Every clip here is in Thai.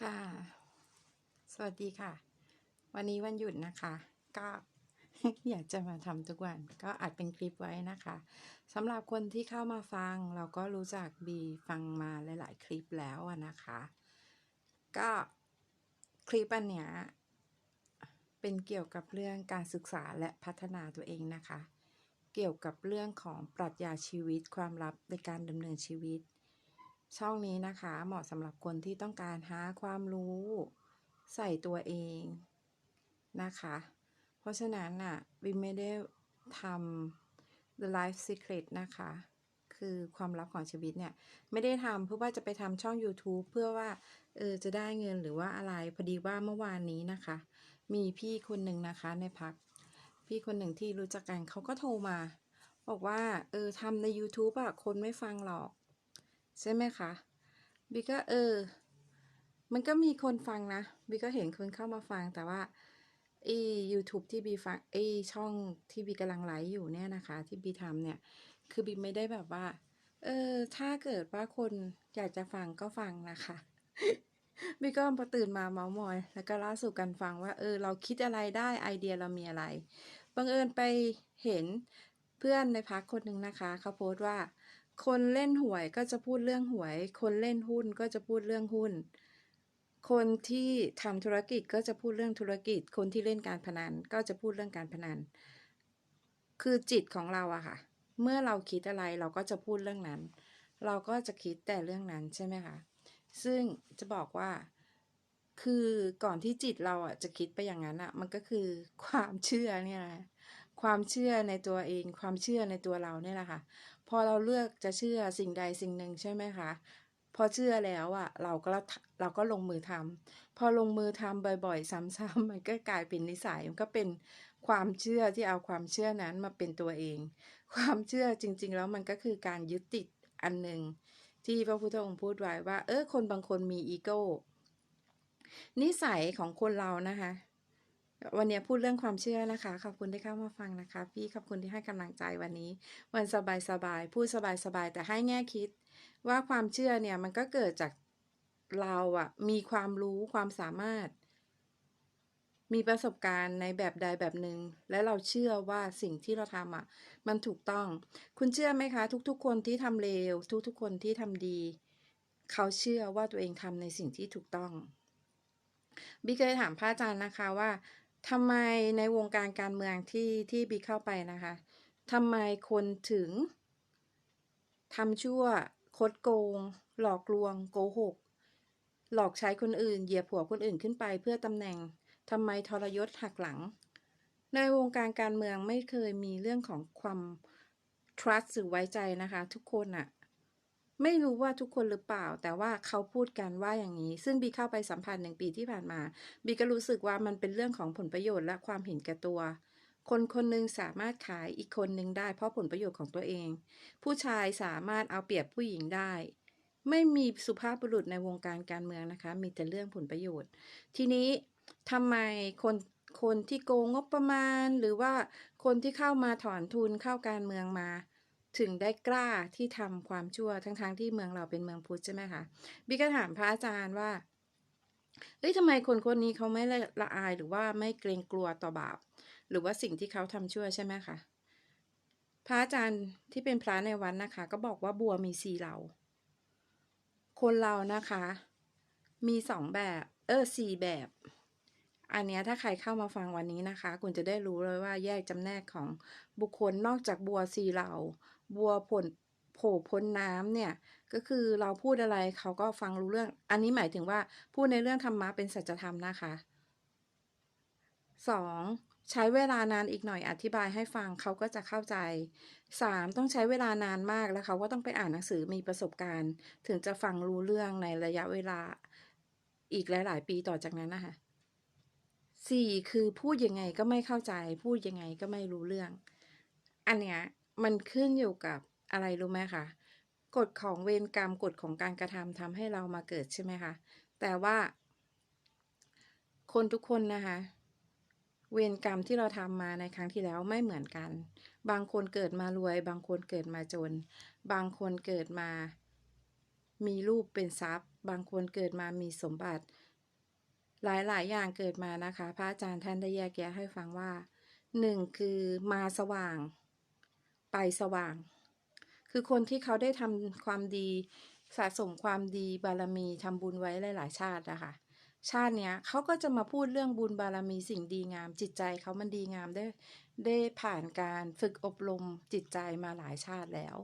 ค่ะ สวัสดีค่ะ วันนี้วันหยุดนะคะ ก็อยากจะมาทำทุกวัน ก็อัดเป็นคลิปไว้นะคะสำหรับคนที่เข้ามาฟัง เราก็รู้จักบีฟังมาหลาย ๆ คลิปแล้วนะคะ ก็คลิปอันเนี้ยเป็นเกี่ยวกับเรื่องการศึกษาและพัฒนาตัวเองนะคะ เกี่ยวกับเรื่องของปรัชญาชีวิตความลับในการดำเนินชีวิต ช่องนี้นะคะ เหมาะสำหรับคนที่ต้องการหาความรู้ ใส่ตัวเองนะคะ เพราะฉะนั้นน่ะวิมไม่ได้ทำ The Life Secret นะคะ คือความลับของชีวิตเนี่ย ไม่ได้ทำเพื่อว่าจะไปทำช่อง YouTube เพื่อว่าเออจะได้เงินหรือว่าอะไร พอดีว่าเมื่อวานนี้นะคะ มีพี่คนหนึ่งนะคะในพัก พี่คนหนึ่งที่รู้จักกันเขาก็โทรมา บอกว่าเออทำใน YouTube อะคนไม่ฟังหรอก ใช่ไหมคะบีก็เออ มันก็มีคนฟังนะบีก็เห็นคนเข้ามาฟังแต่ว่าไอ้ YouTube ที่บีฟังไอ้ช่องที่บีกำลังไลฟ์อยู่เนี่ยนะคะ ที่บีทำเนี่ย คือบีไม่ได้แบบว่า เออ ถ้าเกิดว่าคนอยากจะฟังก็ฟังนะคะบีก็พอตื่นมาเมาส์มอย แล้วก็เล่าสู่กันฟังว่า เออ เราคิดอะไรได้ไอเดียเรามีอะไรบังเอิญไปเห็นเพื่อนในพักคนหนึ่งนะคะ เขาโพสต์ว่า คนเล่นหวยก็จะพูดเรื่องหวย คนเล่นหุ้นก็จะพูดเรื่องหุ้น คนที่ทำธุรกิจก็จะพูดเรื่องธุรกิจ คนที่เล่นการพนันก็จะพูดเรื่องการพนัน คือจิตของเราอะค่ะ เมื่อเราคิดอะไรเราก็จะพูดเรื่องนั้น เราก็จะคิดแต่เรื่องนั้นใช่ไหมคะ ซึ่งจะบอกว่า คือก่อนที่จิตเราอะจะคิดไปอย่างนั้นอะมันก็คือความเชื่อเนี่ยแหละความเชื่อในตัวเอง ความเชื่อในตัวเราเนี่ยแหละค่ะ อเราเลือกจะเชื่อสิ่งใดสิ่งหนึ่งใช่ไหมคะ พอเชื่อแล้วอะเราก็เราก็ลงมือทำพอลงมือทำบ่อยๆ ซ้ำๆมันก็กลายเป็นนิสัยมันก็เป็นความเชื่อที่เอาความเชื่อนั้นมาเป็นตัวเอง ความเชื่อจริง ๆ แล้วมันก็คือการยึดติดอันหนึ่งที่พระพุทธองค์พูดไว้ว่า เออคนบางคนมีอีโก้นิสัยของคนเรานะคะ วันนี้พูดเรื่องความเชื่อนะคะ ขอบคุณที่เข้ามาฟังนะคะ พี่ขอบคุณที่ให้กำลังใจวันนี้ วันสบายสบายๆพูดสบายสบายๆแต่ให้แง่คิด ว่าความเชื่อเนี่ยมันก็เกิดจากเราอะมีความรู้ความสามารถ มีประสบการณ์ในแบบใดแบบหนึ่งและเราเชื่อว่าสิ่งที่เราทำอะมันถูกต้อง คุณเชื่อไหมคะ ทุกๆ คนที่ทำเลวทุกๆ คนที่ทำดี เขาเชื่อว่าตัวเองทำในสิ่งที่ถูกต้องบีเคยถามพระอาจารย์นะคะว่า ทำไมในวงการการเมืองที่ที่บีเข้าไปนะคะทำไมคนถึงทำชั่วคดโกง หลอกลวง โกหก หลอกใช้คนอื่น เหยียบหัวคนอื่นขึ้นไปเพื่อตำแหน่งทำไมทรยศหักหลัง ในวงการการเมืองไม่เคยมีเรื่องของความ trust หรือไว้ใจนะคะ ทุกคนอะ ไม่รู้ว่าทุกคนหรือเปล่า แต่ว่าเขาพูดกันว่าอย่างนี้ ซึ่งบีเข้าไปสัมพันธ์หนึ่งปีที่ผ่านมา บีก็รู้สึกว่ามันเป็นเรื่องของผลประโยชน์และความเห็นแก่ตัว คนคนหนึ่งสามารถขายอีกคนหนึ่งได้เพราะผลประโยชน์ของตัวเอง ผู้ชายสามารถเอาเปรียบผู้หญิงได้ไม่มีสุภาพบุรุษในวงการการเมืองนะคะ มีแต่เรื่องผลประโยชน์ ทีนี้ทำไมคนคนที่โกงงบประมาณ หรือว่าคนที่เข้ามาถอนทุนเข้าการเมืองมา ถึงได้กล้าที่ทำความชั่วทั้งๆทที่เมืองเราเป็นเมืองพุทธใช่ไหมคะบิ๊กก็ถามพระอาจารย์ว่าเอ้ยทำไมคนคนนี้เขาไม่ละอายหรือว่าไม่เกรงกลัวต่อบาป หรือว่าสิ่งที่เขาทำชั่วใช่ไหมคะพระอาจารย์ที่เป็นพระในวันนะคะ ก็บอกว่าบัวมีสีเหล่าคนเรานะคะ มีสองแบบ เออสี่แบบ อันนี้ถ้าใครเข้ามาฟังวันนี้นะคะ คุณจะได้รู้เลยว่าแยกจำแนกของบุคคลนอกจากบัวสีเหล่า บัวผลโผล่พ้นน้ำเนี่ย ก็คือเราพูดอะไรเขาก็ฟังรู้เรื่อง อันนี้หมายถึงว่าพูดในเรื่องธรรมะเป็นสัจธรรมนะคะสองใช้เวลานานอีกหน่อยอธิบายให้ฟังเขาก็จะเข้าใจสามต้องใช้เวลานานมากแล้วเขาก็ต้องไปอ่านหนังสือมีประสบการณ์ ถึงจะฟังรู้เรื่องในระยะเวลาอีกหลาย ๆ ปีต่อจากนั้นนะคะสี่คือพูดยังไงก็ไม่เข้าใจ พูดยังไงก็ไม่รู้เรื่อง อันเนี้ย มันขึ้นอยู่กับอะไรรู้ไหมคะกฎของเวรกรรมกฎของการกระทำทำให้เรามาเกิดใช่ไหมคะ แต่ว่า คนทุกคนนะคะ เวรกรรมที่เราทำมาในครั้งที่แล้วไม่เหมือนกัน บางคนเกิดมารวย บางคนเกิดมาจน บางคนเกิดมา มีรูปเป็นทรัพย์ บางคนเกิดมามีสมบัติ หลายๆ อย่างเกิดมานะคะ พระอาจารย์ท่านได้แยกแยะให้ฟังว่าหนึ่งคือมาสว่าง ไปสว่าง คือคนที่เขาได้ทำความดีสะสมความดีบารมีทำบุญไว้หลาย ๆ ชาตินะคะชาติเนี้ยเขาก็จะมาพูดเรื่องบุญบารมีสิ่งดีงาม จิตใจเขามันดีงามได้ได้ผ่านการฝึกอบรมจิตใจมาหลายชาติแล้ว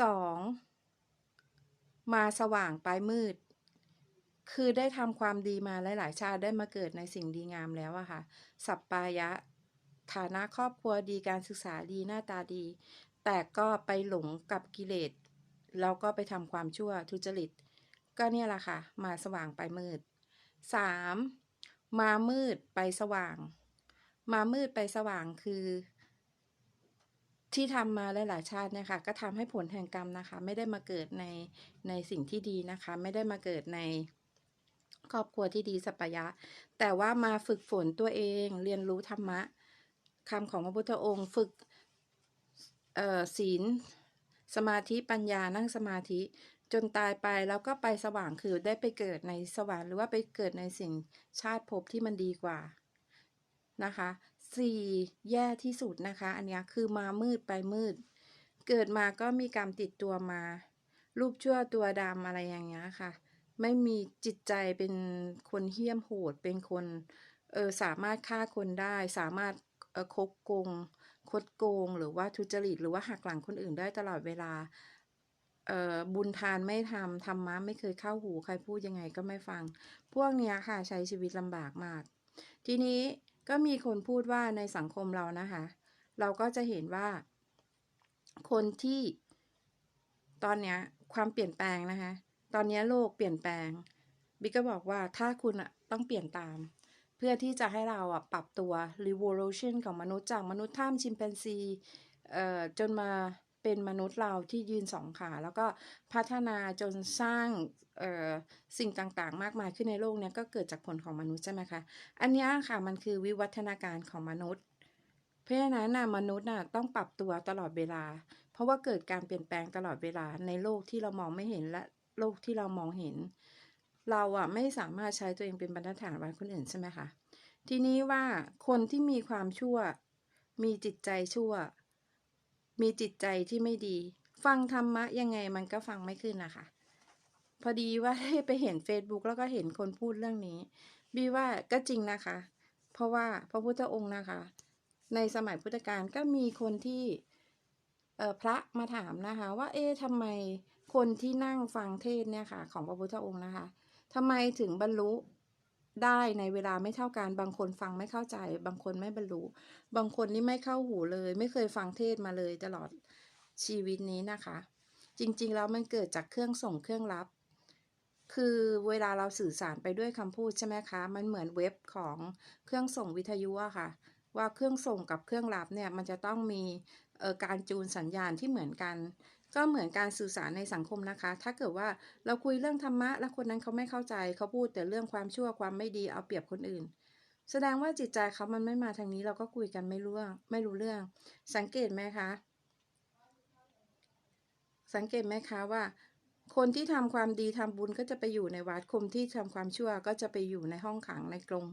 สองมาสว่างไปมืด คือได้ทำความดีมาหลาย ๆ ชาติได้มาเกิดในสิ่งดีงามแล้วอะค่ะสัปปายะ ฐานะครอบครัวดีการศึกษาดีหน้าตาดี แต่ก็ไปหลงกับกิเลสแล้วก็ไปทำความชั่วทุจริต ก็เนี่ยแหละค่ะ มาสว่างไปมืดสามมามืดไปสว่าง มามืดไปสว่างคือ ที่ทำมาหลายๆชาติเนี่ยค่ะ ก็ทำให้ผลแห่งกรรมนะคะ ไม่ได้มาเกิดในในสิ่งที่ดีนะคะ ไม่ได้มาเกิดในครอบครัวที่ดีสัปปายะ แต่ว่ามาฝึกฝนตัวเองเรียนรู้ธรรมะ คำของพระพุทธองค์ฝึกเอ่อศีลสมาธิปัญญานั่งสมาธิจนตายไปแล้วก็ไปสว่างคือได้ไปเกิดในสวรรค์หรือว่าไปเกิดในสิ่งชาติภพที่มันดีกว่านะคะสี่แย่ที่สุดนะคะ อันนี้คือมามืดไปมืด เกิดมาก็มีกรรมติดตัวมา รูปชั่วตัวดำอะไรอย่างเงี้ยค่ะ ไม่มีจิตใจเป็นคนเหี้ยมโหดเป็นคนเออสามารถฆ่าคนได้ สามารถ คบโกงคดโกง หรือว่าทุจริต หรือว่าหักหลังคนอื่นได้ตลอดเวลาเออบุญทานไม่ทำธรรมะไม่เคยเข้าหูใครพูดยังไงก็ไม่ฟัง พวกเนี้ยค่ะใช้ชีวิตลำบากมาก ทีนี้ก็มีคนพูดว่าในสังคมเรานะคะ เราก็จะเห็นว่า คนที่ตอนเนี้ยความเปลี่ยนแปลงนะคะ ตอนนี้โลกเปลี่ยนแปลง บิ๊กก็บอกว่าถ้าคุณอะต้องเปลี่ยนตาม พื่อที่จะให้เราอะปรับตัว revolution ของมนุษย์จากมนุษย์ท่ามชิมแปนซีเอ่อจนมาเป็นมนุษย์เราที่ยืนสองขา แล้วก็พัฒนาจนสร้างเอ่อสิ่งต่างๆ มากมายขึ้นในโลกเนี้ยก็เกิดจากผลของมนุษย์ใช่ไหมคะ อันนี้ค่ะมันคือวิวัฒนาการของมนุษย์ เพราะฉะนั้นน่ะมนุษย์น่ะต้องปรับตัวตลอดเวลา เพราะว่าเกิดการเปลี่ยนแปลงตลอดเวลาในโลกที่เรามองไม่เห็นและโลกที่เรามองเห็น เราอะไม่สามารถใช้ตัวเองเป็นบรรทัดฐานไว้คนอื่นใช่ไหมคะ ทีนี้ว่าคนที่มีความชั่ว มีจิตใจชั่ว มีจิตใจที่ไม่ดี ฟังธรรมะยังไงมันก็ฟังไม่ขึ้นนะคะ พอดีว่าได้ไปเห็น Facebook แล้วก็เห็นคนพูดเรื่องนี้ บีว่าก็จริงนะคะ เพราะว่าพระพุทธองค์นะคะ ในสมัยพุทธกาลก็มีคนที่เออพระมาถามนะคะ ว่าเอ๊ะทำไมคนที่นั่งฟังเทศเนี่ยค่ะ ของพระพุทธองค์นะคะ ทำไมถึงบรรลุได้ในเวลาไม่เท่ากัน บางคนฟังไม่เข้าใจ บางคนไม่บรรลุ บางคนนี่ไม่เข้าหูเลย ไม่เคยฟังเทศน์มาเลยตลอดชีวิตนี้นะคะ จริงๆแล้วมันเกิดจากเครื่องส่งเครื่องรับ คือเวลาเราสื่อสารไปด้วยคำพูดใช่ไหมคะ มันเหมือนเว็บของเครื่องส่งวิทยุอะค่ะ ว่าเครื่องส่งกับเครื่องรับเนี่ยมันจะต้องมีเอ่อการจูนสัญญาณที่เหมือนกัน ก็เหมือนการสื่อสารในสังคมนะคะ ถ้าเกิดว่าเราคุยเรื่องธรรมะ แล้วคนนั้นเขาไม่เข้าใจเขาพูดแต่เรื่องความชั่วความไม่ดีเอาเปรียบคนอื่น แสดงว่าจิตใจเขามันไม่มาทางนี้เราก็คุยกันไม่รู้เรื่องไม่รู้เรื่อง สังเกตไหมคะ สังเกตไหมคะว่า คนที่ทำความดีทำบุญก็จะไปอยู่ในวัดคนที่ทำความชั่วก็จะไปอยู่ในห้องขังในกรง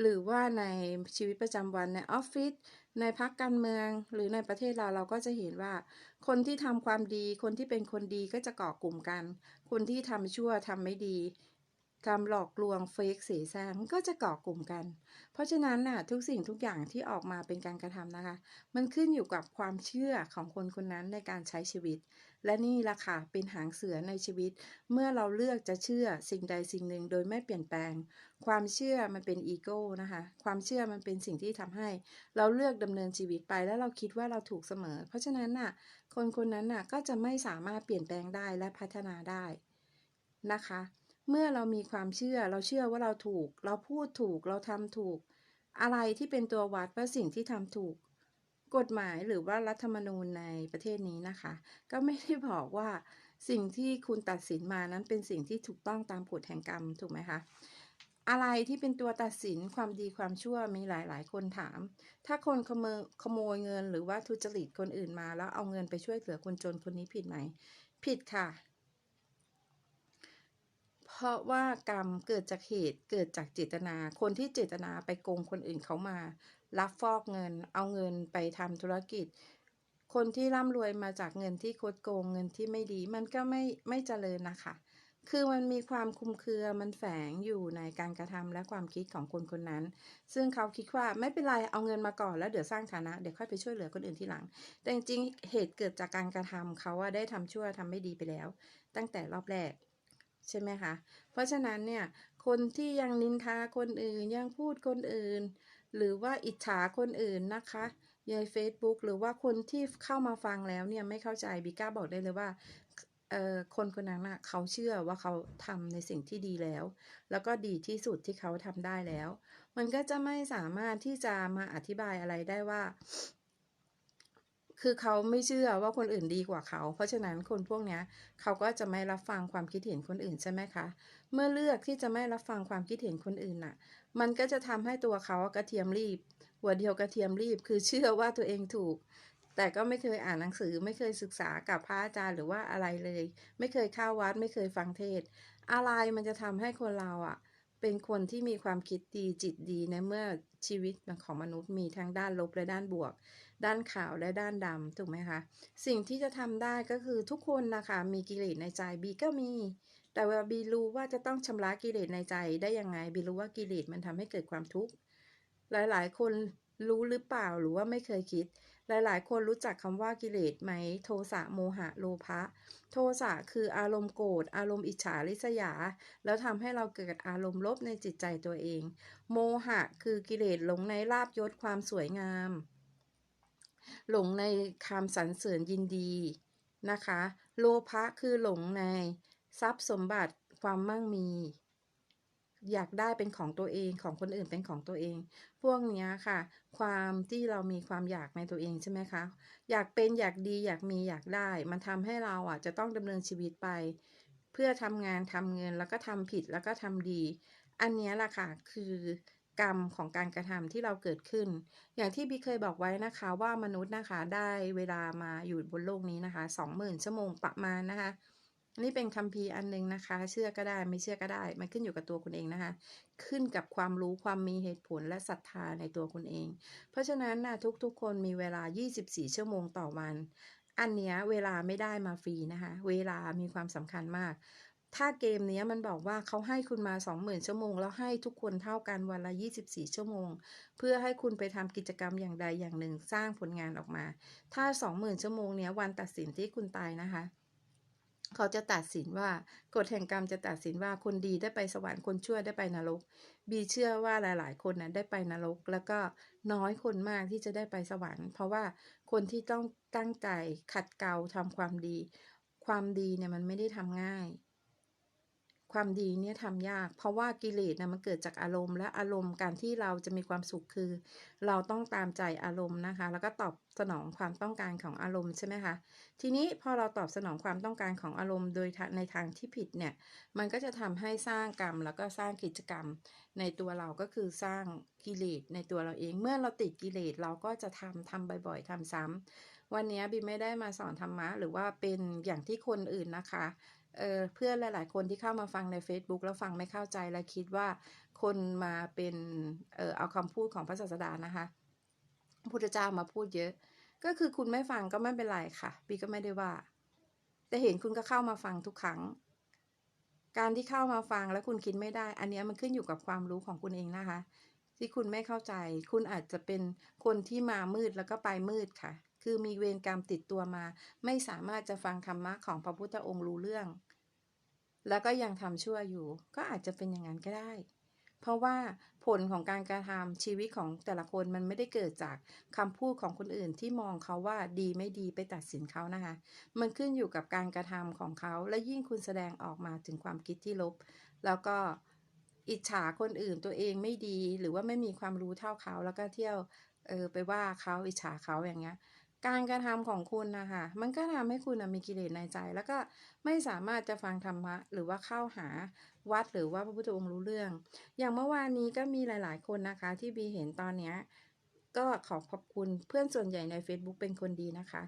หรือว่าในชีวิตประจำวันในออฟฟิศในพักการเมือง หรือในประเทศเราเราก็จะเห็นว่า คนที่ทำความดี คนที่เป็นคนดีก็จะเกาะกลุ่มกัน คนที่ทำชั่วทำไม่ดีทำหลอกลวงเฟกเสแสร้งก็จะเกาะกลุ่มกัน เพราะฉะนั้นน่ะทุกสิ่งทุกอย่างที่ออกมาเป็นการกระทำนะคะ มันขึ้นอยู่กับความเชื่อของคนคนนั้นในการใช้ชีวิต และนี่ล่ะค่ะเป็นหางเสือในชีวิต เมื่อเราเลือกจะเชื่อสิ่งใดสิ่งหนึ่งโดยไม่เปลี่ยนแปลง ความเชื่อมันเป็นอีโก้นะคะความเชื่อมันเป็นสิ่งที่ทำให้ เราเลือกดำเนินชีวิตไปแล้วเราคิดว่าเราถูกเสมอ เพราะฉะนั้นน่ะคนคนนั้นน่ะก็จะไม่สามารถเปลี่ยนแปลงได้และพัฒนาได้นะคะ เมื่อเรามีความเชื่อเราเชื่อว่าเราถูก เราพูดถูกเราทำถูก อะไรที่เป็นตัววัดว่าสิ่งที่ทำถูก กฎหมายหรือว่ารัฐธรรมนูญในประเทศนี้นะคะ ก็ไม่ได้บอกว่าสิ่งที่คุณตัดสินมานั้นเป็นสิ่งที่ถูกต้องตามกฎแห่งกรรมถูกไหมคะอะไรที่เป็นตัวตัดสินความดีความชั่วมีหลาย ๆ คนถาม ถ้าคนขโมยขโมยเงินหรือว่าทุจริตคนอื่นมา แล้วเอาเงินไปช่วยเหลือคนจนคนนี้ผิดไหม ผิดค่ะ เพราะว่ากรรมเกิดจากเหตุเกิดจากเจตนา คนที่เจตนาไปโกงคนอื่นเขามา รับฟอกเงิน เอาเงินไปทำธุรกิจ คนที่ร่ำรวยมาจากเงินที่คดโกงเงินที่ไม่ดีมันก็ไม่ไม่เจริญนะคะ คือมันมีความคุมเครือมันแฝงอยู่ในการกระทำและความคิดของคนคนนั้น ซึ่งเขาคิดว่าไม่เป็นไรเอาเงินมาก่อนแล้วเดี๋ยวสร้างฐานะเดี๋ยวค่อยไปช่วยเหลือคนอื่นทีหลัง แต่จริงๆเหตุเกิดจากการกระทำเขาว่าได้ทำชั่วทำไม่ดีไปแล้ว ตั้งแต่รอบแรกใช่ไหมคะ เพราะฉะนั้นเนี่ย คนที่ยังนินทาคนอื่นยังพูดคนอื่น หรือว่าอิจฉาคนอื่นนะคะใน Facebook หรือว่าคนที่เข้ามาฟังแล้วเนี่ยไม่เข้าใจบิก้าบอกได้เลยว่าคนคนนั้นนะเขาเชื่อว่าเขาทำในสิ่งที่ดีแล้ว แล้วก็ดีที่สุดที่เขาทำได้แล้ว มันก็จะไม่สามารถที่จะมาอธิบายอะไรได้ว่า คือเขาไม่เชื่อว่าคนอื่นดีกว่าเขา เพราะฉะนั้นคนพวกเนี้ยเขาก็จะไม่รับฟังความคิดเห็นคนอื่นใช่ไหมคะ เมื่อเลือกที่จะไม่รับฟังความคิดเห็นคนอื่นน่ะ มันก็จะทำให้ตัวเขากระเทียมรีบ หัวเดียวกระเทียมรีบ คือเชื่อว่าตัวเองถูก แต่ก็ไม่เคยอ่านหนังสือ ไม่เคยศึกษากับพระอาจารย์หรือว่าอะไรเลย ไม่เคยเข้าวัด ไม่เคยฟังเทศ อะไรมันจะทำให้คนเราอะ เป็นคนที่มีความคิดดีจิตดีในเมื่อชีวิตของมนุษย์มีทั้งด้านลบและด้านบวก ด้านขาวและด้านดำถูกไหมคะ สิ่งที่จะทำได้ก็คือทุกคนนะคะ มีกิเลสในใจบีก็มี แต่ว่าบีรู้ว่าจะต้องชำระกิเลสในใจได้ยังไงบีรู้ว่ากิเลสมันทำให้เกิดความทุกข์หลายๆ คนรู้หรือเปล่าหรือว่าไม่เคยคิด หลายๆ คนรู้จักคำว่ากิเลสไหม โทสะโมหะโลภะโทสะคืออารมณ์โกรธอารมณ์อิจฉาริษยา แล้วทำให้เราเกิดอารมณ์ลบในจิตใจตัวเอง โมหะคือกิเลสหลงในลาบยศความสวยงาม หลงในคำสรรเสริญยินดีนะคะ โลภะคือหลงใน ทรัพย์สมบัติความมั่งมี อยากได้เป็นของตัวเองของคนอื่นเป็นของตัวเอง พวกนี้ค่ะ ความที่เรามีความอยากในตัวเองใช่ไหมคะ อยากเป็นอยากดีอยากมีอยากได้ มันทำให้เราอะจะต้องดำเนินชีวิตไป เพื่อทำงานทำเงินแล้วก็ทำผิดแล้วก็ทำดี อันนี้แหละค่ะคือกรรมของการกระทำที่เราเกิดขึ้น อย่างที่บีเคยบอกไว้นะคะว่ามนุษย์นะคะได้เวลามาอยู่บนโลกนี้นะคะสองหมื่นชั่วโมงประมาณนะคะ นี่เป็นคัมภีร์อันหนึ่งนะคะ เชื่อก็ได้ไม่เชื่อก็ได้ มันขึ้นอยู่กับตัวคุณเองนะคะ ขึ้นกับความรู้ความมีเหตุผลและศรัทธาในตัวคุณเอง เพราะฉะนั้นนะทุกๆ คนมีเวลา 24 ชั่วโมงต่อวัน อันเนี้ยเวลาไม่ได้มาฟรีนะคะ เวลามีความสำคัญมาก ถ้าเกมเนี้ยมันบอกว่าเขาให้คุณมา 20,000 ชั่วโมง แล้วให้ทุกคนเท่ากันวันละ 24 ชั่วโมง เพื่อให้คุณไปทำกิจกรรมอย่างใดอย่างหนึ่งสร้างผลงานออกมา ถ้า 20,000 ชั่วโมงเนี้ยวันตัดสินที่คุณตายนะคะ เขาจะตัดสินว่ากฎแห่งกรรมจะตัดสินว่าคนดีได้ไปสวรรค์คนชั่วได้ไปนรก บีเชื่อว่าหลาย ๆ คนนะได้ไปนรก แล้วก็น้อยคนมากที่จะได้ไปสวรรค์ เพราะว่าคนที่ต้องตั้งใจขัดเกลาทำความดี ความดีเนี่ยมันไม่ได้ทำง่าย ความดีเนี่ยทำยาก เพราะว่ากิเลสนะมันเกิดจากอารมณ์และอารมณ์การที่เราจะมีความสุขคือ เราต้องตามใจอารมณ์นะคะ แล้วก็ตอบสนองความต้องการของอารมณ์ใช่ไหมคะทีนี้พอเราตอบสนองความต้องการของอารมณ์โดยในทางที่ผิดเนี่ยมันก็จะทำให้สร้างกรรม แล้วก็สร้างกิจกรรมในตัวเราก็คือสร้างกิเลสในตัวเราเอง เมื่อเราติดกิเลสเราก็จะทำทำบ่อย ๆทำซ้ำวันนี้บีไม่ได้มาสอนธรรมะหรือว่าเป็นอย่างที่คนอื่นนะคะ เออเพื่อนหลาย ๆ คนที่เข้ามาฟังใน Facebook แล้วฟังไม่เข้าใจและคิดว่าคนมาเป็นเออเอาคำพูดของพระศาสดานะคะพระพุทธเจ้ามาพูดเยอะ ก็คือคุณไม่ฟังก็ไม่เป็นไรค่ะบีก็ไม่ได้ว่า แต่เห็นคุณก็เข้ามาฟังทุกครั้ง การที่เข้ามาฟังแล้วคุณคิดไม่ได้ อันนี้มันขึ้นอยู่กับความรู้ของคุณเองนะคะ ที่คุณไม่เข้าใจ คุณอาจจะเป็นคนที่มามืดแล้วก็ไปมืดค่ะ คือมีเวรกรรมติดตัวมา ไม่สามารถจะฟังธรรมะของพระพุทธองค์รู้เรื่อง แล้วก็ยังทำชั่วอยู่ ก็อาจจะเป็นอย่างนั้นก็ได้ เพราะว่าผลของการกระทำชีวิตของแต่ละคนมันไม่ได้เกิดจากคำพูดของคนอื่นที่มองเขาว่าดีไม่ดีไปตัดสินเขานะคะ มันขึ้นอยู่กับการกระทำของเขา และยิ่งคุณแสดงออกมาถึงความคิดที่ลบ แล้วก็อิจฉาคนอื่นตัวเองไม่ดีหรือว่าไม่มีความรู้เท่าเขาแล้วก็เที่ยวเออไปว่าเขาอิจฉาเขาอย่างเงี้ย การกระทำของคุณนะคะมันก็ทำให้คุณมีกิเลสในใจ แล้วก็ไม่สามารถจะฟังธรรมะ หรือว่าเข้าหาวัดหรือว่าพระพุทธองค์รู้เรื่อง อย่างเมื่อวานนี้ก็มีหลาย ๆ คนนะคะ ที่บีเห็นตอนเนี้ยก็ขอขอบคุณเพื่อนส่วนใหญ่ใน Facebook เป็นคนดีนะคะ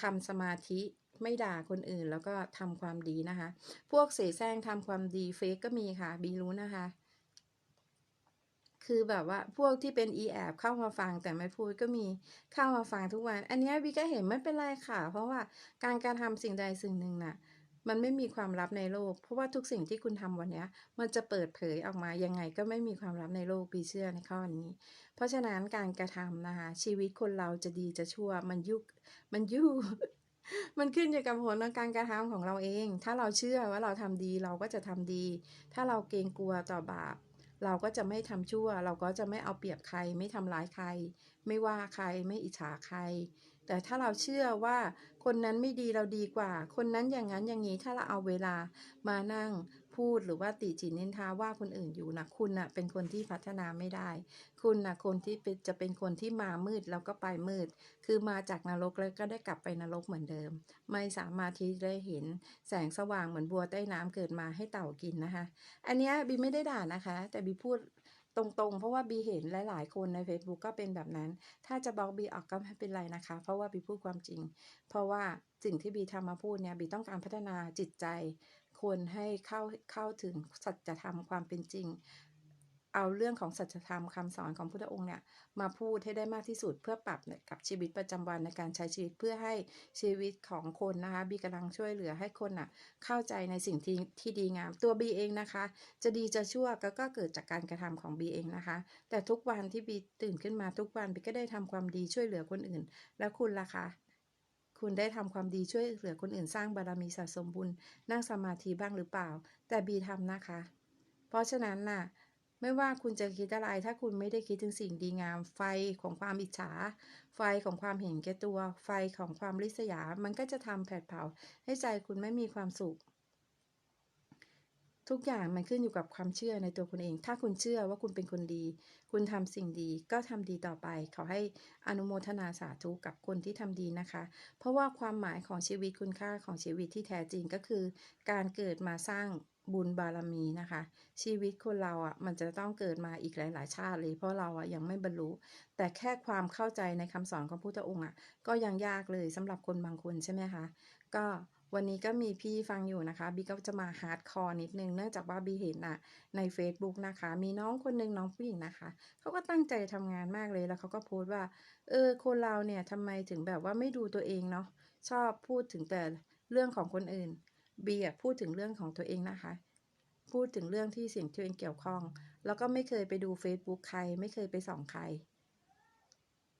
ทำสมาธิไม่ด่าคนอื่นแล้วก็ทำความดีนะคะ พวกเสแสร้งทำความดีเฟกก็มีค่ะบีรู้นะคะ คือแบบว่าพวกที่เป็นอีแอบเข้ามาฟังแต่ไม่พูดก็มีเข้ามาฟังทุกวัน อันนี้ยบีก็เห็นไม่เป็นไรค่ะ เพราะว่าการการทำสิ่งใดสิ่งหนึ่งน่ะ มันไม่มีความลับในโลก เพราะว่าทุกสิ่งที่คุณทำวันนี้มันจะเปิดเผยออกมายังไงก็ไม่มีความลับในโลกบีเชื่อในข้อนี้ เพราะฉะนั้นการกระทำนะคะชีวิตคนเราจะดีจะชั่วมันยุกมันยู่มันขึ้นอยู่กับผลของการกระทำของเราเอง ถ้าเราเชื่อว่าเราทำดีเราก็จะทำดี ถ้าเราเกรงกลัวต่อบาป เราก็จะไม่ทำชั่ว เราก็จะไม่เอาเปรียบใคร ไม่ทำร้ายใคร ไม่ว่าใครไม่อิจฉาใคร แต่ถ้าเราเชื่อว่าคนนั้นไม่ดีเราดีกว่า คนนั้นอย่างนั้นอย่างนี้ถ้าเราเอาเวลามานั่ง พูดหรือว่าติฉินนินทาว่าคนอื่นอยู่นะคุณนะเป็นคนที่พัฒนาไม่ได้ คุณนะคนที่จะเป็นคนที่มามืดแล้วก็ไปมืด คือมาจากนรกแล้วก็ได้กลับไปนรกเหมือนเดิม ไม่สามารถที่ได้เห็นแสงสว่างเหมือนบัวใต้น้ำเกิดมาให้เต่ากินนะคะ อันนี้บีไม่ได้ด่านะคะ แต่บีพูดตรงๆ เพราะว่าบีเห็นหลาย ๆ คนใน Facebook ก็เป็นแบบนั้น ถ้าจะบล็อกบีออกก็ไม่เป็นไรนะคะ เพราะว่าบีพูดความจริง เพราะว่าสิ่งที่บีทำมาพูดเนี่ยบีต้องการพัฒนาจิตใจ คนให้เข้าเข้าถึงสัจธรรมความเป็นจริง เอาเรื่องของสัจธรรมคำสอนของพุทธองค์เนี่ยมาพูดให้ได้มากที่สุดเพื่อปรับกับชีวิตประจำวันในการใช้ชีวิตเพื่อให้ชีวิตของคนนะคะบีกำลังช่วยเหลือให้คนน่ะเข้าใจในสิ่งที่ที่ดีงามตัวบีเองนะคะ จะดีจะชั่วก็ก็เกิดจากการกระทำของบีเองนะคะ แต่ทุกวันที่บีตื่นขึ้นมาทุกวันบีก็ได้ทำความดีช่วยเหลือคนอื่น แล้วคุณล่ะคะ คุณได้ทำความดีช่วยเหลือคนอื่นสร้างบารมีสะสมบุญ นั่งสมาธิบ้างหรือเปล่า แต่บีทำนะคะ เพราะฉะนั้นน่ะ ไม่ว่าคุณจะคิดอะไร ถ้าคุณไม่ได้คิดถึงสิ่งดีงาม ไฟของความอิจฉา ไฟของความเห็นแก่ตัว ไฟของความริษยา มันก็จะทำแผดเผาให้ใจคุณไม่มีความสุข ทุกอย่างมันขึ้นอยู่กับความเชื่อในตัวคุณเอง ถ้าคุณเชื่อว่าคุณเป็นคนดี คุณทำสิ่งดีก็ทำดีต่อไป ขอให้อนุโมทนาสาธุกับคนที่ทำดีนะคะ เพราะว่าความหมายของชีวิตคุณค่าของชีวิตที่แท้จริงก็คือ การเกิดมาสร้างบุญบารมีนะคะ ชีวิตคนเราอะมันจะต้องเกิดมาอีกหลาย ๆ ชาติเลย เพราะเราอะยังไม่บรรลุแต่แค่ความเข้าใจในคำสอนของพุทธองค์อะก็ยังยากเลยสำหรับคนบางคนใช่ไหมคะก็ วันนี้ก็มีพี่ฟังอยู่นะคะบีก็จะมาฮาร์ดคอร์นิดนึงเนื่องจากว่าบีเห็นอะใน Facebook นะคะ มีน้องคนหนึ่งน้องผู้หญิงนะคะเขาก็ตั้งใจทำงานมากเลยแล้วเขาก็โพสต์ว่าเออคนเราเนี่ยทำไมถึงแบบว่าไม่ดูตัวเองเนาะชอบพูดถึงแต่เรื่องของคนอื่นบีอะพูดถึงเรื่องของตัวเองนะคะ พูดถึงเรื่องที่สิ่งที่ตัวเองเกี่ยวข้อง แล้วก็ไม่เคยไปดู Facebook ใคร ไม่เคยไปส่องใคร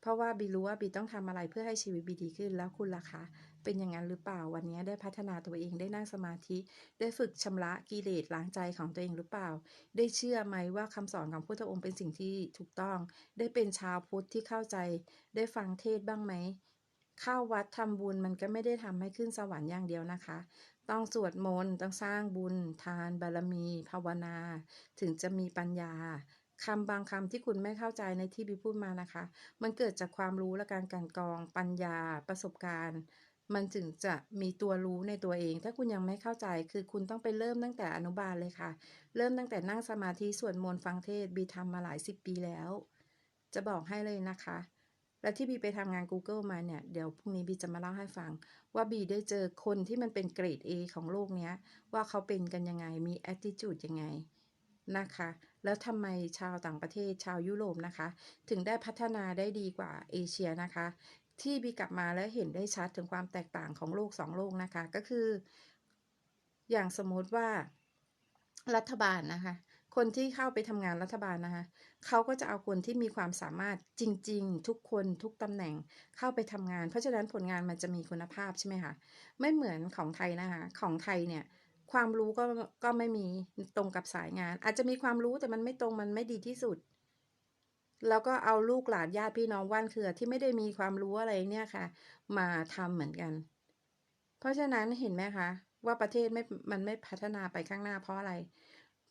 เพราะว่าบีรู้ว่าบีต้องทำอะไรเพื่อให้ชีวิตบีดีขึ้นแล้วคุณล่ะคะเป็นอย่างนั้นหรือเปล่าวันนี้ได้พัฒนาตัวเองได้นั่งสมาธิ ได้ฝึกชำระกิเลสล้างใจของตัวเองหรือเปล่า ได้เชื่อไหมว่าคำสอนของพุทธองค์เป็นสิ่งที่ถูกต้อง ได้เป็นชาวพุทธที่เข้าใจ ได้ฟังเทศบ้างไหมเข้าวัดทำบุญมันก็ไม่ได้ทำให้ขึ้นสวรรค์อย่างเดียวนะคะ ต้องสวดมนต์ต้องสร้างบุญ ทานบารมี ภาวนา ถึงจะมีปัญญา คำบางคำที่คุณไม่เข้าใจในที่บีพูดมานะคะ มันเกิดจากความรู้และการกันกองปัญญาประสบการณ์ มันถึงจะมีตัวรู้ในตัวเอง ถ้าคุณยังไม่เข้าใจคือคุณต้องไปเริ่มตั้งแต่อนุบาลเลยค่ะ เริ่มตั้งแต่นั่งสมาธิสวดมนต์ฟังเทศบีทำมาหลายสิบปีแล้ว จะบอกให้เลยนะคะ และที่บีไปทำงาน Google มาเนี่ยเดี๋ยวพรุ่งนี้บีจะมาเล่าให้ฟัง ว่าบีได้เจอคนที่มันเป็นเกรด A ของโลกเนี้ยว่าเขาเป็นกันยังไงมี attitude ยังไง นะคะ แล้วทำไมชาวต่างประเทศชาวยุโรปนะคะ ถึงได้พัฒนาได้ดีกว่าเอเชียนะคะ ที่บีกลับมาแล้วเห็นได้ชัดถึงความแตกต่างของโลกสองโลกนะคะ ก็คือ อย่างสมมติว่ารัฐบาลนะคะ คนที่เข้าไปทำงานรัฐบาลนะคะ เขาก็จะเอาคนที่มีความสามารถจริง ๆ ทุกคนทุกตำแหน่งเข้าไปทำงาน เพราะฉะนั้นผลงานมันจะมีคุณภาพใช่ไหมคะ ไม่เหมือนของไทยนะคะ ของไทยเนี่ย ความรู้ก็ก็ไม่มีตรงกับสายงาน อาจจะมีความรู้แต่มันไม่ตรงมันไม่ดีที่สุด แล้วก็เอาลูกหลานญาติพี่น้องว่านเครือที่ไม่ได้มีความรู้อะไรเนี่ยค่ะ มาทำเหมือนกัน เพราะฉะนั้นเห็นไหมคะ ว่าประเทศไม่มันไม่พัฒนาไปข้างหน้าเพราะอะไร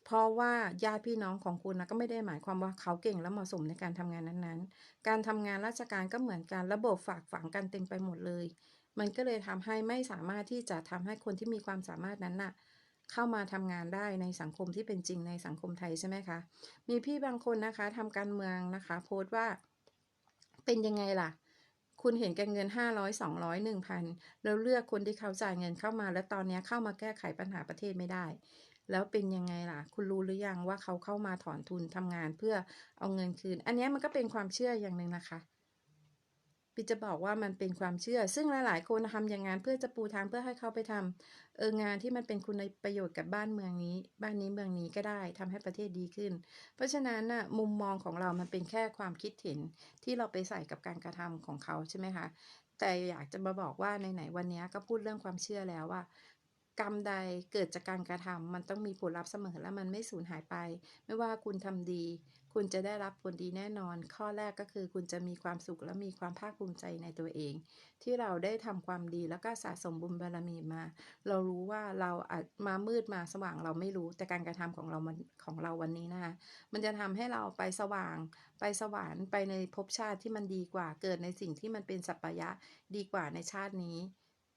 เพราะว่าญาติพี่น้องของคุณนะก็ไม่ได้หมายความว่าเขาเก่งและเหมาะสมในการทำงานนั้นๆ การทำงานราชการก็เหมือนกันระบบฝากฝังกันเต็มไปหมดเลย มันก็เลยทำให้ไม่สามารถที่จะทำให้คนที่มีความสามารถนั้นน่ะเข้ามาทำงานได้ในสังคมที่เป็นจริงในสังคมไทยใช่ไหมคะ มีพี่บางคนนะคะทำการเมืองนะคะ โพสต์ว่าเป็นยังไงล่ะ คุณเห็นแก่เงิน 500 200 1,000 แล้วเลือกคนที่เขาจ่ายเงินเข้ามา แล้วตอนนี้เข้ามาแก้ไขปัญหาประเทศไม่ได้ แล้วเป็นยังไงล่ะ คุณรู้หรือยังว่าเขาเข้ามาถอนทุนทำงานเพื่อเอาเงินคืน อันนี้มันก็เป็นความเชื่ออย่างหนึ่งนะคะ พี่จะบอกว่ามันเป็นความเชื่อ ซึ่งหลายๆ คนทำอย่างงานเพื่อจะปูทางเพื่อให้เขาไปทำเอองานที่มันเป็นคุณประโยชน์กับบ้านเมืองนี้ บ้านนี้เมืองนี้ก็ได้ทำให้ประเทศดีขึ้น เพราะฉะนั้นน่ะมุมมองของเรามันเป็นแค่ความคิดเห็นที่เราไปใส่กับการกระทำของเขาใช่ไหมคะแต่อยากจะมาบอกว่าในไหนๆวันนี้ก็พูดเรื่องความเชื่อแล้วว่ากรรมใดเกิดจากการกระทำมันต้องมีผลลัพธ์เสมอและมันไม่สูญหายไป ไม่ว่าคุณทำดี คุณจะได้รับผลดีแน่นอน ข้อแรกก็คือคุณจะมีความสุขและมีความภาคภูมิใจในตัวเอง ที่เราได้ทำความดีแล้วก็สะสมบุญบารมีมา เรารู้ว่าเราอาจมามืดมาสว่างเราไม่รู้แต่การกระทำของเรามันของเราวันนี้นะคะมันจะทำให้เราไปสว่าง ไปสวรรค์ไปในภพชาติที่มันดีกว่าเกิดในสิ่งที่มันเป็นสัปปายะดีกว่าในชาตินี้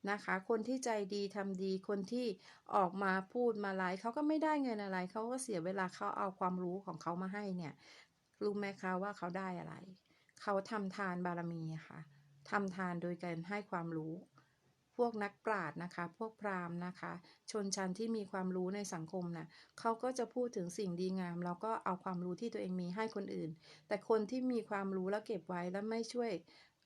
นะคะ คนที่ใจดีทำดี คนที่ออกมาพูดมาไลฟ์เขาก็ไม่ได้เงินอะไร เขาก็เสียเวลาเขาเอาความรู้ของเขามาให้เนี่ย รู้ไหมคะว่าเขาได้อะไร เขาทำทานบารมีค่ะทำทานโดยการให้ความรู้ พวกนักปราชญ์นะคะ พวกพราหมณ์นะคะ ชนชั้นที่มีความรู้ในสังคมน่ะเขาก็จะพูดถึงสิ่งดีงาม แล้วก็เอาความรู้ที่ตัวเองมีให้คนอื่น แต่คนที่มีความรู้แล้วเก็บไว้แล้วไม่ช่วย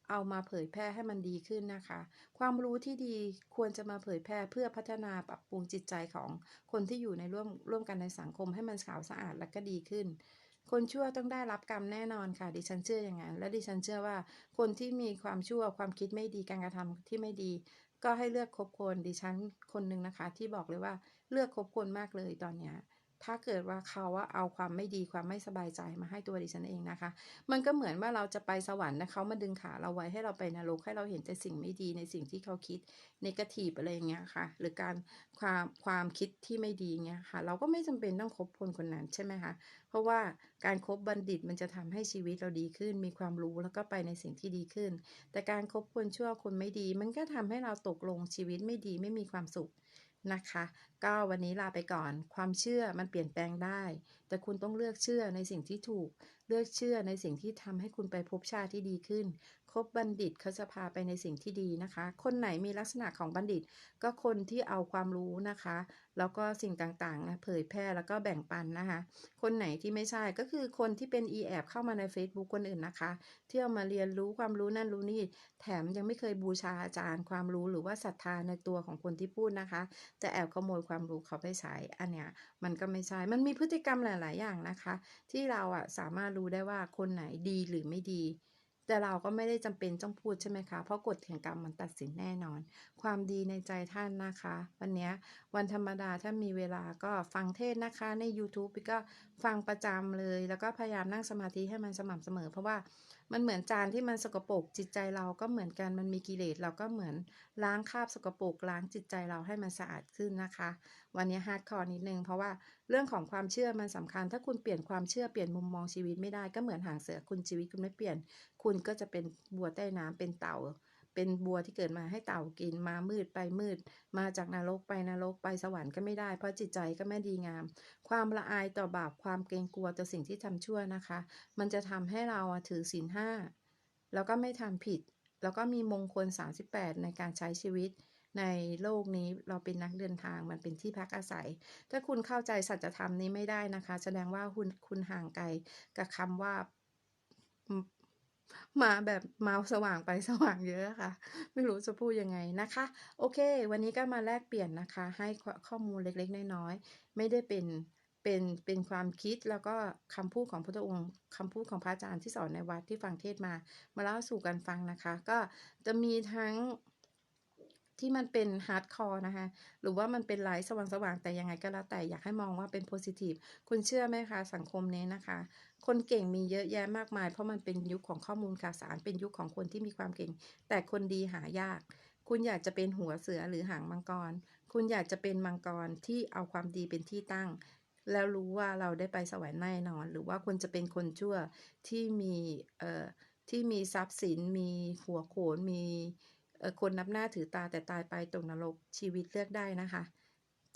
เอามาเผยแพร่ให้มันดีขึ้นนะคะ ความรู้ที่ดีควรจะมาเผยแพร่เพื่อพัฒนาปรับปรุงจิตใจของคนที่อยู่ในร่วมร่วมกันในสังคมให้มันขาวสะอาดและก็ดีขึ้น คนชั่วต้องได้รับกรรมแน่นอนค่ะ ดิฉันเชื่ออย่างนั้น และดิฉันเชื่อว่า คนที่มีความชั่วความคิดไม่ดีการกระทำที่ไม่ดี ก็ให้เลือกคบคนดิฉันคนหนึ่งนะคะ ที่บอกเลยว่าเลือกคบคนมากเลยตอนเนี้ย ถ้าเกิดว่าเขาว่าเอาความไม่ดีความไม่สบายใจมาให้ตัวดิฉันเองนะคะ มันก็เหมือนว่าเราจะไปสวรรค์นะเขามาดึงขาเราไว้ให้เราไปนรกให้เราเห็นแต่สิ่งไม่ดีในสิ่งที่เขาคิดในกาทีฟอะไรอย่างเงี้ยค่ะ หรือการความความคิดที่ไม่ดีเงี้ยค่ะ เราก็ไม่จำเป็นต้องคบคนคนนั้นใช่ไหมคะเพราะว่าการครบบัณฑิตมันจะทำให้ชีวิตเราดีขึ้น มีความรู้แล้วก็ไปในสิ่งที่ดีขึ้น แต่การคบคนชั่วคนไม่ดี มันก็ทำให้เราตกลงชีวิตไม่ดีไม่มีความสุขนะคะ ก็วันนี้ลาไปก่อน ความเชื่อมันเปลี่ยนแปลงได้ แต่คุณต้องเลือกเชื่อในสิ่งที่ถูก เลือกเชื่อในสิ่งที่ทำให้คุณไปพบชาติที่ดีขึ้น คบบัณฑิตเขาจะพาไปในสิ่งที่ดีนะคะ คนไหนมีลักษณะของบัณฑิต ก็คนที่เอาความรู้นะคะ แล้วก็สิ่งต่างๆนะเผยแพร่แล้วก็แบ่งปันนะคะ คนไหนที่ไม่ใช่ก็คือคนที่เป็นอีแอบเข้ามาใน Facebook คนอื่นนะคะ ที่เอามาเรียนรู้ความรู้นั่นรู้นี่ แถมยังไม่เคยบูชาอาจารย์ความรู้หรือว่าศรัทธาในตัวของคนที่พูดนะคะ จะแอบขโมยความรู้เขาไปใช้ อันเนี้ยมันก็ไม่ใช่ มันมีพฤติกรรมหลาย ๆ อย่างนะคะ ที่เราอะสามารถรู้ได้ว่าคนไหนดีหรือไม่ดี แต่เราก็ไม่ได้จำเป็นต้องพูดใช่ไหมคะ เพราะกฎแห่งกรรมมันตัดสินแน่นอน ความดีในใจท่านนะคะ วันเนี้ยวันธรรมดาถ้ามีเวลาก็ฟังเทศนะคะใน YouTube ก็ฟังประจำเลย แล้วก็พยายามนั่งสมาธิให้มันสม่ำเสมอ เพราะว่า มันเหมือนจานที่มันสกปรกจิตใจเราก็เหมือนกันมันมีกิเลสเราก็เหมือนล้างคราบสกปรกล้างจิตใจเราให้มันสะอาดขึ้นนะคะ วันนี้ฮาร์ดคอร์นิดนึงเพราะว่าเรื่องของความเชื่อมันสำคัญ ถ้าคุณเปลี่ยนความเชื่อเปลี่ยนมุมมองชีวิตไม่ได้ก็เหมือนหางเสือคุณชีวิตคุณไม่เปลี่ยน คุณก็จะเป็นบัวใต้น้ำเป็นเต่า เป็นบัวที่เกิดมาให้เต่ากินมามืดไปมืด มาจากนรกไปนรกไปสวรรค์ก็ไม่ได้ เพราะจิตใจก็ไม่ดีงาม ความละอายต่อบาปความเกรงกลัวต่อสิ่งที่ทำชั่วนะคะ มันจะทำให้เราถือศีลห้าแล้วก็ไม่ทำผิด แล้วก็มีมงคล 38 ในการใช้ชีวิตในโลกนี้เราเป็นนักเดินทางมันเป็นที่พักอาศัย ถ้าคุณเข้าใจสัจธรรมนี้ไม่ได้นะคะ แสดงว่าคุณคุณห่างไกลกับคำว่า มาแบบมาสว่างไปสว่างเยอะค่ะ ไม่รู้จะพูดยังไงนะคะ โอเค วันนี้ก็มาแลกเปลี่ยนนะคะ ให้ข้อมูลเล็กๆ น้อยๆ ไม่ได้เป็นเป็นเป็นความคิดแล้วก็คำพูดของพระองค์คำพูดของพระอาจารย์ที่สอนในวัดที่ฟังเทศมา มาเล่าสู่กันฟังนะคะ ก็จะมีทั้ง ที่มันเป็นฮาร์ดคอร์นะคะ หรือว่ามันเป็นไลฟ์สว่างๆ แต่ยังไงก็แล้วแต่อยากให้มองว่าเป็นโพซิทีฟคุณเชื่อไหมคะ สังคมนี้นะคะ คนเก่งมีเยอะแยะมากมาย เพราะมันเป็นยุคของข้อมูลข่าวสาร เป็นยุคของคนที่มีความเก่ง แต่คนดีหายาก คุณอยากจะเป็นหัวเสือหรือหางมังกร คุณอยากจะเป็นมังกรที่เอาความดีเป็นที่ตั้ง แล้วรู้ว่าเราได้ไปสวรรค์แน่นอน หรือว่าคุณจะเป็นคนชั่วที่มีเอ่อที่มีทรัพย์สิน มีหัวโขนมี คนนับหน้าถือตาแต่ตายไปตกนรกชีวิตเลือกได้นะคะ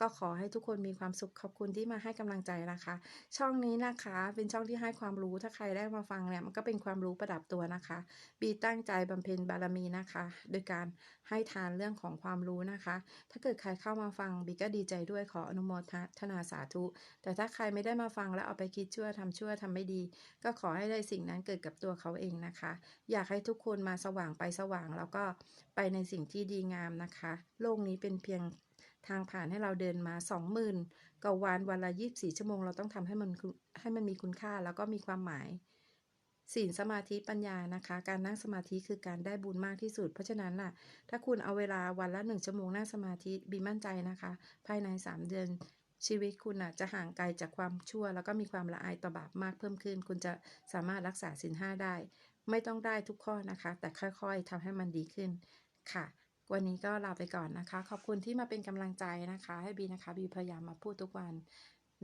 ก็ขอให้ทุกคนมีความสุขขอบคุณที่มาให้กำลังใจนะคะ ช่องนี้นะคะเป็นช่องที่ให้ความรู้ถ้าใครได้มาฟังเนี่ยมันก็เป็นความรู้ประดับตัวนะคะ บีตั้งใจบำเพ็ญบารมีนะคะ โดยการให้ทานเรื่องของความรู้นะคะ ถ้าเกิดใครเข้ามาฟังบีก็ดีใจด้วยขออนุโมทนาสาธุ แต่ถ้าใครไม่ได้มาฟังแล้วเอาไปคิดชั่วทำชั่วทำไม่ดี ก็ขอให้ได้สิ่งนั้นเกิดกับตัวเขาเองนะคะ อยากให้ทุกคนมาสว่างไปสว่างแล้วก็ไปในสิ่งที่ดีงามนะคะ โลกนี้เป็นเพียง ทางผ่านให้เราเดินมา20,000กว่าวันวันละ24 ชั่วโมง เราต้องทำให้มันให้มันมีคุณค่าแล้วก็มีความหมายศีลสมาธิปัญญานะคะ การนั่งสมาธิคือการได้บุญมากที่สุด เพราะฉะนั้นน่ะ ถ้าคุณเอาเวลาวันละหนึ่งชั่วโมงนั่งสมาธิบีมั่นใจนะคะ ภายใน 3 เดือนชีวิตคุณน่ะจะห่างไกลจากความชั่ว แล้วก็มีความละอายต่อบาปมากเพิ่มขึ้น คุณจะสามารถรักษาศีลห้าได้ ไม่ต้องได้ทุกข้อนะคะ แต่ค่อยๆทำให้มันดีขึ้นค่ะ วันนี้ก็ลาไปก่อนนะคะ ขอบคุณที่มาเป็นกำลังใจนะคะ ให้บีนะคะบีพยายามมาพูดทุกวัน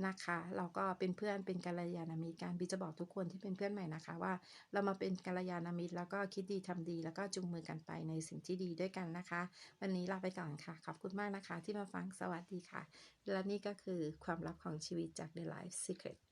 นะคะ เราก็เป็นเพื่อนเป็นกัลยาณมิตรกันบีจะบอกทุกคนที่เป็นเพื่อนใหม่นะคะ ว่าเรามาเป็นกัลยาณมิตรแล้วก็คิดดีทำดี แล้วก็จูงมือกันไปในสิ่งที่ดีด้วยกันนะคะ วันนี้ลาไปก่อนค่ะ ขอบคุณมากนะคะ ที่มาฟังสวัสดีค่ะ และนี่ก็คือความลับของชีวิตจาก The Life Secret